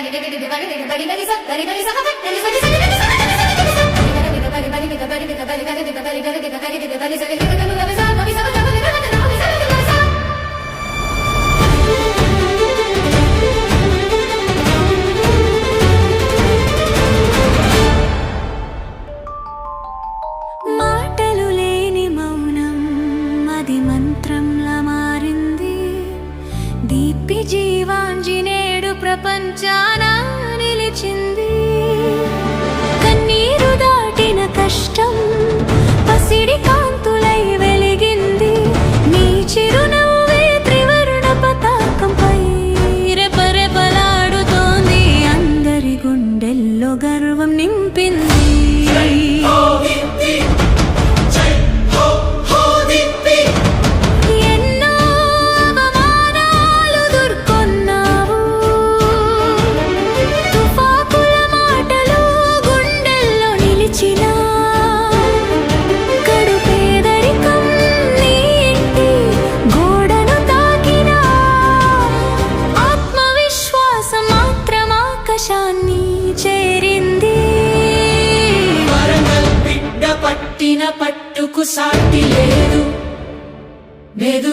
Thank you. ప్రపంచాన నిలిచింది. కన్నీరు దాటిన కష్టం పసిడి కాంతులై వెలిగింది. నీ చిరునవ్వే త్రివర్ణ పతాకంపై రెపరెపలాడుతోంది. అందరి గుండెల్లో గర్వం నింపింది. లక్ష్యాన్ని చేరింది. వరంగల్ బిడ్డ పట్టిన పట్టుకు సాటి లేదు. లేదు.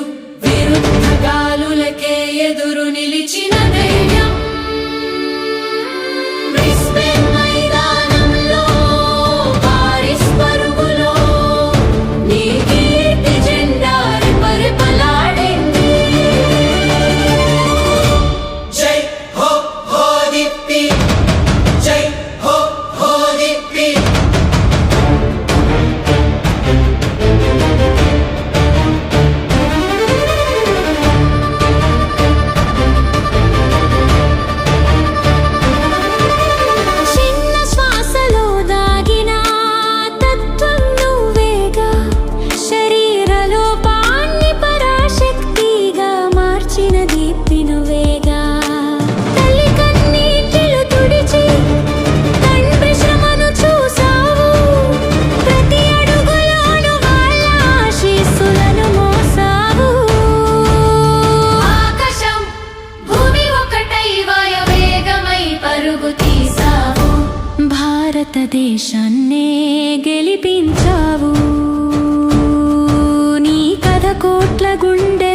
దేశాన్నే గెలిపించావు. నీ కథ కోట్ల గుండె